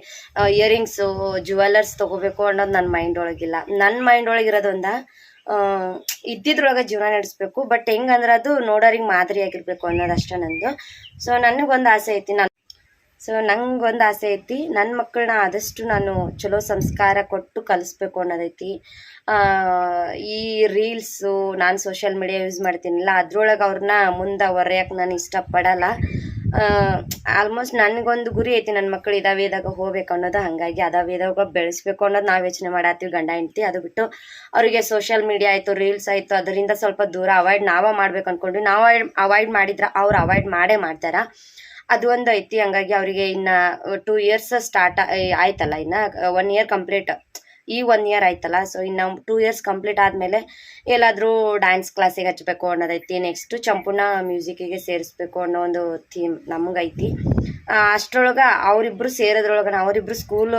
ಇಯರಿಂಗ್ಸು ಜುವೆಲ್ಲರ್ಸ್ ತಗೋಬೇಕು ಅನ್ನೋದು ನನ್ನ ಮೈಂಡ್ ಒಳಗಿಲ್ಲ. ನನ್ನ ಮೈಂಡ್ ಒಳಗಿರೋದೊಂದ ಇದ್ದಿದ್ರೊಳಗೆ ಜೀವನ ನಡೆಸ್ಬೇಕು. ಬಟ್ ಹೆಂಗಂದ್ರೆ ಅದು ನೋಡೋರಿಗೆ ಮಾದರಿಯಾಗಿರ್ಬೇಕು ಅನ್ನೋದಷ್ಟೇ ನಂದು. ಸೊ ನನಗೊಂದು ಆಸೆ ಐತಿ. ನಾನು ಸೊ ನಂಗೊಂದು ಆಸೆ ಐತಿ. ನನ್ನ ಮಕ್ಕಳನ್ನ ಆದಷ್ಟು ನಾನು ಚಲೋ ಸಂಸ್ಕಾರ ಕೊಟ್ಟು ಕಲಿಸ್ಬೇಕು ಅನ್ನೋದೈತಿ ಈ ರೀಲ್ಸು, ನಾನು ಸೋಷಿಯಲ್ ಮೀಡಿಯಾ ಯೂಸ್ ಮಾಡ್ತೀನಿಲ್ಲ. ಅದ್ರೊಳಗೆ ಅವ್ರನ್ನ ಮುಂದೆ ಹೊರೆಯಕ್ಕೆ ನಾನು ಇಷ್ಟಪಡಲ್ಲ. ಆಲ್ಮೋಸ್ಟ್ ನನಗೊಂದು ಗುರಿ ಐತಿ ನನ್ನ ಮಕ್ಕಳು ಇದಾವೆ ಇದಾಗ ಹೋಗ್ಬೇಕು ಅನ್ನೋದು, ಹಾಗಾಗಿ ಅದಾವೆ ಇದಾಗ ಬೆಳೆಸ್ಬೇಕು ಅನ್ನೋದು ನಾವು ಯೋಚನೆ ಮಾಡಾತೀವಿ ಗಂಡ, ಹೆಂಡತಿ. ಅದು ಬಿಟ್ಟು ಅವರಿಗೆ ಸೋಷಿಯಲ್ ಮೀಡಿಯಾ ಆಯಿತು ರೀಲ್ಸ್ ಆಯಿತು, ಅದರಿಂದ ಸ್ವಲ್ಪ ದೂರ ಅವಾಯ್ಡ್ ನಾವೇ ಮಾಡ್ಬೇಕು ಅಂದ್ಕೊಂಡ್ವಿ ನಾವು ಅವಾಯ್ಡ್ ಮಾಡಿದ್ರೆ ಅವ್ರು ಅವಾಯ್ಡ್ ಮಾಡೇ ಮಾಡ್ತಾರ. ಅದು ಒಂದು ಐತಿ, ಹಂಗಾಗಿ ಅವರಿಗೆ ಇನ್ನು ಟೂ ಇಯರ್ಸ್ ಸ್ಟಾರ್ಟ್ ಆಯ್ತಲ್ಲ ಇನ್ನು ಒನ್ ಇಯರ್ ಕಂಪ್ಲೀಟ್ ಈ ಒನ್ ಇಯರ್ ಆಯ್ತಲ್ಲ ಸೊ ಇನ್ನು ಟೂ ಇಯರ್ಸ್ ಕಂಪ್ಲೀಟ್ ಆದಮೇಲೆ ಎಲ್ಲಾದರೂ ಡ್ಯಾನ್ಸ್ ಕ್ಲಾಸಿಗೆ ಹಚ್ಚಬೇಕು ಅನ್ನೋದೈತಿ. ನೆಕ್ಸ್ಟ್ ಚಂಪುನ ಮ್ಯೂಸಿಕ್ಕಿಗೆ ಸೇರಿಸ್ಬೇಕು ಅನ್ನೋ ಒಂದು ಥೀಮ್ ನಮಗೈತಿ. ಅಷ್ಟರೊಳಗೆ ಅವರಿಬ್ಬರು ಸೇರೋದ್ರೊಳಗೆ ಅವರಿಬ್ಬರು ಸ್ಕೂಲ್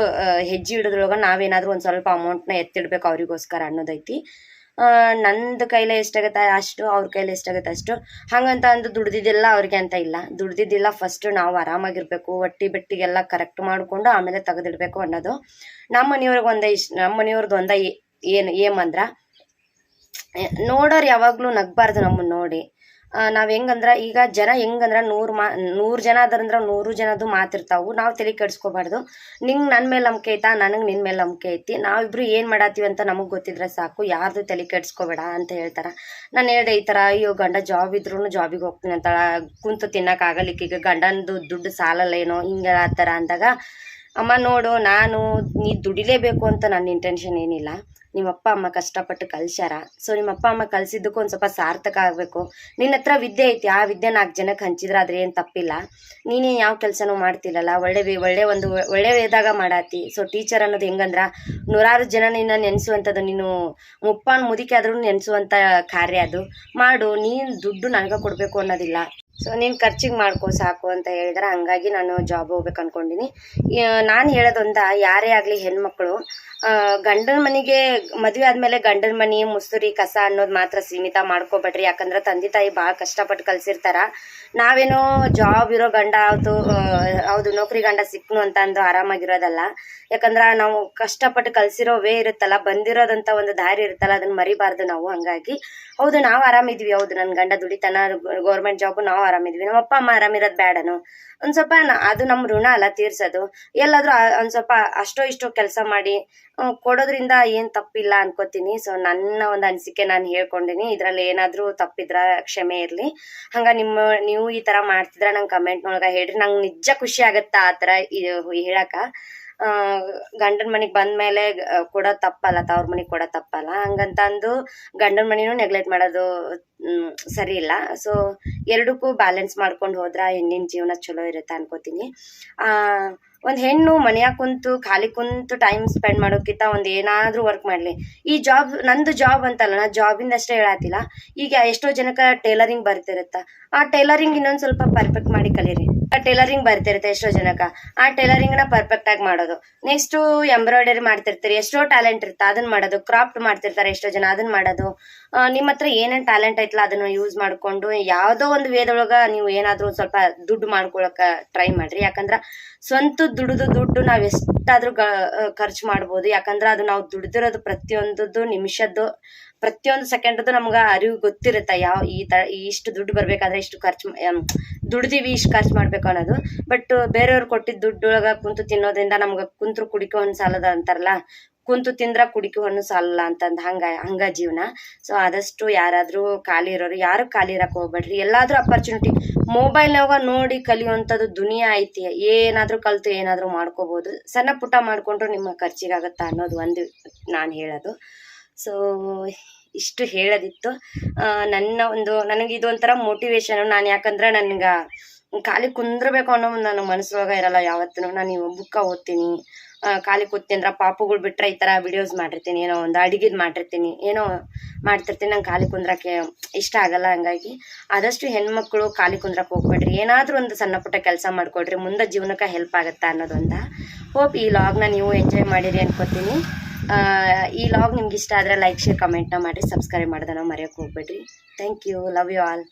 ಹೆಜ್ಜೆ ಇಡೋದ್ರೊಳಗೆ ನಾವೇನಾದರೂ ಒಂದು ಸ್ವಲ್ಪ ಅಮೌಂಟ್ನ ಎತ್ತಿಡ್ಬೇಕು ಅವರಿಗೋಸ್ಕರ ಅನ್ನೋದೈತಿ. ನಂದು ಕೈಲೇ ಎಷ್ಟಾಗುತ್ತೆ ಅಷ್ಟು, ಅವ್ರ ಕೈಲಿ ಎಷ್ಟಾಗುತ್ತೆ ಅಷ್ಟು. ಹಾಗಂತ ಅಂದು ದುಡ್ದಿದ್ದಿಲ್ಲ ಅವ್ರಿಗೆ ಅಂತ ಇಲ್ಲ. ದುಡ್ದಿದ್ದಿಲ್ಲ ಫಸ್ಟ್ ನಾವು ಆರಾಮಾಗಿರ್ಬೇಕು ಹೊಟ್ಟಿ ಬೆಟ್ಟಿಗೆಲ್ಲ ಕರೆಕ್ಟ್ ಮಾಡಿಕೊಂಡು ಆಮೇಲೆ ತೆಗೆದಿಡ್ಬೇಕು ಅನ್ನೋದು. ನಮ್ಮ ಮನೆಯವ್ರಿಗೆ ಒಂದೇ ಇಷ್ಟ ನಮ್ಮ ಮನೆಯವ್ರದ್ದು ಒಂದೇ ಏನು ಏಮ್ ಅಂದ್ರ, ನೋಡೋರು ಯಾವಾಗಲೂ ನಗ್ಬಾರ್ದು ನಮ್ಮನ್ನ ನೋಡಿ. ನಾವ್ ಹೆಂಗಂದ್ರ ಈಗ ಜನ ಹೆಂಗಂದ್ರೆ ನೂರು ಮಾ, ನೂರು ಜನ ಅದರಂದ್ರೆ ನೂರು ಜನದ್ದು ಮಾತಿರ್ತಾವು. ನಾವು ತಲೆ ಕೆಡ್ಸ್ಕೋಬಾರ್ದು. ನಿಂಗೆ ನನ್ನ ಮೇಲೆ ನಂಬಿಕೆ ಐತಾ? ನನಗೆ ನಿನ್ನ ಮೇಲೆ ನಂಬಿಕೆ ಐತಿ. ನಾವಿಬ್ರು ಏನು ಮಾಡತ್ತೀವಿ ಅಂತ ನಮಗೆ ಗೊತ್ತಿದ್ರೆ ಸಾಕು. ಯಾರ್ದು ತಲೆ ಕೆಡಿಸ್ಕೋಬೇಡ ಅಂತ ಹೇಳ್ತಾರೆ. ನಾನು ಹೇಳ್ದೆ ಈ ಥರ ಅಯ್ಯೋ ಗಂಡ ಜಾಬ್ ಇದ್ರೂ ಜಾಬಿಗೆ ಹೋಗ್ತೀನಿ ಅಂತಾಳ. ಕುಂತು ತಿನ್ನೋಕ್ಕಾಗಲಿಕ್ಕೆ ಈಗ ಗಂಡನದು ದುಡ್ಡು ಸಾಲಲ್ಲ ಏನೋ ಹಿಂಗೆ ಹೇಳತ್ತಾರ ಅಂದಾಗ, ಅಮ್ಮ ನೋಡು, ನಾನು ನೀ ದುಡಿಲೇಬೇಕು ಅಂತ ನನ್ನ ಇಂಟೆನ್ಷನ್ ಏನಿಲ್ಲ. ನಿಮ್ಮ ಅಪ್ಪ ಅಮ್ಮ ಕಷ್ಟಪಟ್ಟು ಕಲ್ಸ್ಯಾರ? ಸೊ ನಿಮ್ಮ ಅಪ್ಪ ಅಮ್ಮ ಕಲ್ಸಿದ್ದಕ್ಕೂ ಒಂದು ಸ್ವಲ್ಪ ಸಾರ್ಥಕ ಆಗಬೇಕು. ನಿನ್ನ ಹತ್ರ ವಿದ್ಯೆ ಐತಿ, ಆ ವಿದ್ಯೆ ನಾಲ್ಕು ಜನಕ್ಕೆ ಹಂಚಿದ್ರೆ ಅದ್ರ ತಪ್ಪಿಲ್ಲ. ನೀನೇ ಯಾವ ಕೆಲಸನೂ ಮಾಡ್ತಿಲ್ಲಲ್ಲ ಒಳ್ಳೆ ಒಳ್ಳೆ ಒಂದು, ಒಳ್ಳೆ ವೇದಾಗ ಮಾಡಾತಿ. ಸೊ ಟೀಚರ್ ಅನ್ನೋದು ಹೆಂಗಂದ್ರ, ನೂರಾರು ಜನ ನಿನ್ನ ನೆನೆಸುವಂಥದ್ದು, ನೀನು ಮುಪ್ಪಾನ್ ಮುದಿಕೆ ಆದ್ರೂ ನೆನೆಸುವಂಥ ಕಾರ್ಯ ಅದು. ಮಾಡು, ನೀನು ದುಡ್ಡು ನನಗೆ ಕೊಡಬೇಕು ಅನ್ನೋದಿಲ್ಲ. ಸೊ ನೀನು ಖರ್ಚಿಗೆ ಮಾಡ್ಕೋ, ಸಾಕು ಅಂತ ಹೇಳಿದ್ರೆ. ಹಂಗಾಗಿ ನಾನು ಜಾಬ್ ಹೋಗ್ಬೇಕು ಅನ್ಕೊಂಡಿನಿ. ನಾನು ಹೇಳೋದೊಂದ, ಯಾರೇ ಆಗಲಿ ಹೆಣ್ಮಕ್ಳು ಗಂಡನ ಮನೆಗೆ ಮದುವೆ ಆದಮೇಲೆ ಗಂಡನ ಮನೆ, ಮುಸುರಿ, ಕಸ ಅನ್ನೋದು ಮಾತ್ರ ಸೀಮಿತ ಮಾಡ್ಕೋಬೇಡ್ರಿ. ಯಾಕಂದ್ರೆ ತಂದೆ ತಾಯಿ ಭಾಳ ಕಷ್ಟಪಟ್ಟು ಕಲ್ಸಿರ್ತಾರ. ನಾವೇನೋ ಜಾಬ್ ಇರೋ ಗಂಡ ಆಯ್ತು ಹೌದು, ನೌಕರಿ ಗಂಡ ಸಿಕ್ನು ಅಂತ ಅಂದು ಆರಾಮಾಗಿರೋದಲ್ಲ. ಯಾಕಂದ್ರೆ ನಾವು ಕಷ್ಟಪಟ್ಟು ಕಲ್ಸಿರೋ ವೇ ಇರುತ್ತಲ್ಲ, ಬಂದಿರೋದಂತ ಒಂದು ದಾರಿ ಇರುತ್ತಲ್ಲ ಅದನ್ನ ಮರಿಬಾರ್ದು ನಾವು. ಹಂಗಾಗಿ, ಹೌದು, ನಾವು ಆರಾಮಿದ್ವಿ, ಹೌದು. ನನ್ನ ಗಂಡ ದುಡಿತನ, ಗೌರ್ಮೆಂಟ್ ಜಾಬ್ ನಾವು ಆರಾಮಿದ್ವಿ. ನಮ್ಮ ಅಪ್ಪ ಅಮ್ಮ ಆರಾಮಿರೋದು ಬೇಡನು ಒಂದ್ ಸ್ವಲ್ಪ ಅದು ನಮ್ಮ ಋಣ ಅಲ್ಲ ತೀರ್ಸೋದು. ಎಲ್ಲಾದ್ರೂ ಒಂದ್ ಸ್ವಲ್ಪ ಅಷ್ಟೋ ಇಷ್ಟೋ ಕೆಲಸ ಮಾಡಿ ಕೊಡೋದ್ರಿಂದ ಏನ್ ತಪ್ಪಿಲ್ಲ ಅನ್ಕೋತೀನಿ. ಸೊ ನನ್ನ ಒಂದು ಅನಿಸಿಕೆ ನಾನು ಹೇಳ್ಕೊಂಡಿನಿ. ಇದ್ರಲ್ಲಿ ಏನಾದ್ರೂ ತಪ್ಪಿದ್ರ ಕ್ಷಮೆ ಇರ್ಲಿ. ಹಂಗ ನಿಮ್ಮ, ನೀವು ಈ ತರ ಮಾಡ್ತಿದ್ರ, ನಂಗೆ ಕಮೆಂಟ್ ಒಳಗ ಹೇಳ್ರಿ. ನಂಗೆ ನಿಜ ಖುಷಿ ಆಗತ್ತ ಆ ತರ ಹೇಳಕ. ಗಂಡನ ಮನೆಗೆ ಬಂದ ಮೇಲೆ ಕೊಡೋ ತಪ್ಪಲ್ಲ, ತವ್ರ ಮನೆಗೆ ಕೂಡ ತಪ್ಪಲ್ಲ. ಹಂಗಂತ ಅಂದು ಗಂಡನ ಮನೆನೂ ನೆಗ್ಲೆಕ್ಟ್ ಮಾಡೋದು ಸರಿ ಇಲ್ಲ. ಸೊ ಎರಡಕ್ಕೂ ಬ್ಯಾಲೆನ್ಸ್ ಮಾಡ್ಕೊಂಡು ಹೋದ್ರೆ ಹೆಣ್ಣಿನ ಜೀವನ ಚಲೋ ಇರುತ್ತೆ ಅನ್ಕೋತೀನಿ. ಒಂದು ಹೆಣ್ಣು ಮನೆಯಾಗ ಕುಂತು, ಖಾಲಿ ಕುಂತು ಟೈಮ್ ಸ್ಪೆಂಡ್ ಮಾಡೋಕ್ಕಿಂತ ಒಂದು ಏನಾದ್ರು ವರ್ಕ್ ಮಾಡಲಿ. ಈ ಜಾಬ್ ನಂದು ಜಾಬ್ ಅಂತಲ್ಲ, ನಾ ಜಾಬಿಂದ ಅಷ್ಟೇ ಹೇಳತ್ತಿಲ್ಲ ಈಗ ಎಷ್ಟೋ ಜನಕ್ಕೆ ಟೈಲರಿಂಗ್ ಬರ್ತಿರುತ್ತ. ಆ ಟೈಲರಿಂಗ್ ಇನ್ನೊಂದು ಸ್ವಲ್ಪ ಪರ್ಫೆಕ್ಟ್ ಮಾಡಿ ಕಲೀರಿ. ಆ ಟೈಲರಿಂಗ್ ಬರ್ತಿರುತ್ತೆ ಎಷ್ಟೋ ಜನಕ್ಕೆ. ಆ ಟೈಲರಿಂಗ್ನ ಪರ್ಫೆಕ್ಟ್ ಆಗಿ ಮಾಡೋದು. ನೆಕ್ಸ್ಟ್ ಎಂಬ್ರಾಯ್ಡರಿ ಮಾಡ್ತಿರ್ತೀರಿ, ಎಷ್ಟೋ ಟ್ಯಾಲೆಂಟ್ ಇರುತ್ತೆ ಅದನ್ನ ಮಾಡೋದು. ಕ್ರಾಫ್ಟ್ ಮಾಡ್ತಿರ್ತಾರೆ ಎಷ್ಟೋ ಜನ ಅದನ್ನ ಮಾಡೋದು. ನಿಮ್ಮ ಹತ್ರ ಏನೇನ್ ಟ್ಯಾಲೆಂಟ್ ಐತಲ್ಲ ಅದನ್ನ ಯೂಸ್ ಮಾಡ್ಕೊಂಡು, ಯಾವುದೋ ಒಂದು ವೇದೊಳಗ ನೀವು ಏನಾದ್ರೂ ಸ್ವಲ್ಪ ದುಡ್ಡು ಮಾಡ್ಕೊಳಕ ಟ್ರೈ ಮಾಡ್ರಿ. ಯಾಕಂದ್ರ ಸ್ವಂತ ದುಡಿದು ದುಡ್ಡು ನಾವ್ ಎಷ್ಟಾದ್ರೂ ಖರ್ಚು ಮಾಡ್ಬೋದು. ಯಾಕಂದ್ರ ಅದು ನಾವು ದುಡ್ದಿರೋದು ಪ್ರತಿಯೊಂದದ್ದು ನಿಮಿಷದ್ದು, ಪ್ರತಿಯೊಂದು ಸೆಕೆಂಡದ್ದು ನಮ್ಗೆ ಅರಿವು ಗೊತ್ತಿರುತ್ತೆ. ಯಾವ, ಈ ತರ ಇಷ್ಟು ದುಡ್ಡು ಬರ್ಬೇಕಾದ್ರೆ ಇಷ್ಟು ಖರ್ಚು ದುಡ್ದಿವಿ ಇಷ್ಟು ಖರ್ಚು ಮಾಡ್ಬೇಕು ಅನ್ನೋದು. ಬಟ್ ಬೇರೆಯವ್ರು ಕೊಟ್ಟಿದ್ದ ದುಡ್ಡೊಳಗ ಕುಂತು ತಿನ್ನೋದ್ರಿಂದ ನಮ್ಗೆ ಕುಂತ್ರು ಕುಡಿಕೋ ಸಾಲದ ಅಂತಾರಲ್ಲ? ಕುಂತು ತಿಂದ್ರ ಕುಡಿಕೆ ಹಣ್ಣು ಸಾಲಲ್ಲ ಅಂತಂದ್ ಹಂಗ ಹಂಗ ಜೀವನ. ಸೊ ಆದಷ್ಟು ಯಾರಾದ್ರೂ ಖಾಲಿ ಇರೋರು, ಯಾರು ಖಾಲಿ ಇರಕ್ ಹೋಗ್ಬೇಡ್ರಿ. ಎಲ್ಲಾದ್ರೂ ಅಪರ್ಚುನಿಟಿ ಮೊಬೈಲ್ನಾಗ ನೋಡಿ ಕಲಿಯುವಂಥದ್ದು ದುನಿಯಾ ಐತಿ. ಏನಾದ್ರೂ ಕಲ್ತು ಏನಾದ್ರೂ ಮಾಡ್ಕೋಬಹುದು ಸಣ್ಣ ಪುಟ್ಟ ಮಾಡ್ಕೊಂಡ್ರು ನಿಮ್ಮ ಖರ್ಚಿಗಾಗತ್ತಾ ಅನ್ನೋದು ಒಂದು ನಾನು ಹೇಳೋದು. ಸೊ ಇಷ್ಟು ಹೇಳೋದಿತ್ತು. ನನ್ನ ಒಂದು, ನನಗೆ ಒಂಥರ ಮೋಟಿವೇಶನ್ ನಾನು ಯಾಕಂದ್ರೆ ನನ್ಗೆ ಖಾಲಿ ಕುಂದ್ರಬೇಕು ಅನ್ನೋ ನನ್ನ ಮನಸ್ಸೊಳಗ ಇರಲ್ಲ ಯಾವತ್ತೂ ನಾನು ಬುಕ್ಕ ಓದ್ತೀನಿ. ಖಾಲಿ ಕೂತೀನಿ ಅಂದ್ರೆ ಪಾಪುಗಳು ಬಿಟ್ರೆ ಈ ಥರ ವಿಡಿಯೋಸ್ ಮಾಡಿರ್ತೀನಿ, ಏನೋ ಒಂದು ಅಡಿಗೆದು ಮಾಡಿರ್ತೀನಿ, ಏನೋ ಮಾಡ್ತಿರ್ತೀನಿ, ನಂಗೆ ಖಾಲಿ ಕುಂದ್ರಕ್ಕೆ ಇಷ್ಟ ಆಗಲ್ಲ ಹಂಗಾಗಿ. ಆದಷ್ಟು ಹೆಣ್ಮಕ್ಳು ಖಾಲಿ ಕುಂದ್ರಕ್ಕೆ ಹೋಗ್ಬೇಡ್ರಿ. ಏನಾದರೂ ಒಂದು ಸಣ್ಣ ಪುಟ್ಟ ಕೆಲಸ ಮಾಡ್ಕೊಡ್ರಿ ಮುಂದೆ ಜೀವನಕ್ಕೆ ಹೆಲ್ಪ್ ಆಗುತ್ತಾ ಅನ್ನೋದೊಂದ. ಹೋಪ್ ಈ ಲಾಗ್ನ ನೀವು ಎಂಜಾಯ್ ಮಾಡಿರಿ ಅನ್ಕೋತೀನಿ. ಈ ಲಾಗ್ ನಿಮ್ಗೆ ಇಷ್ಟ ಆದರೆ ಲೈಕ್ ಶೇರ್ ಕಮೆಂಟ್ನ ಮಾಡಿರಿ. ಸಬ್ಸ್ಕ್ರೈಬ್ ಮಾಡೋದನ್ನ ಮರೆಯೋಕೆ ಹೋಗ್ಬೇಡ್ರಿ. Thank you love you all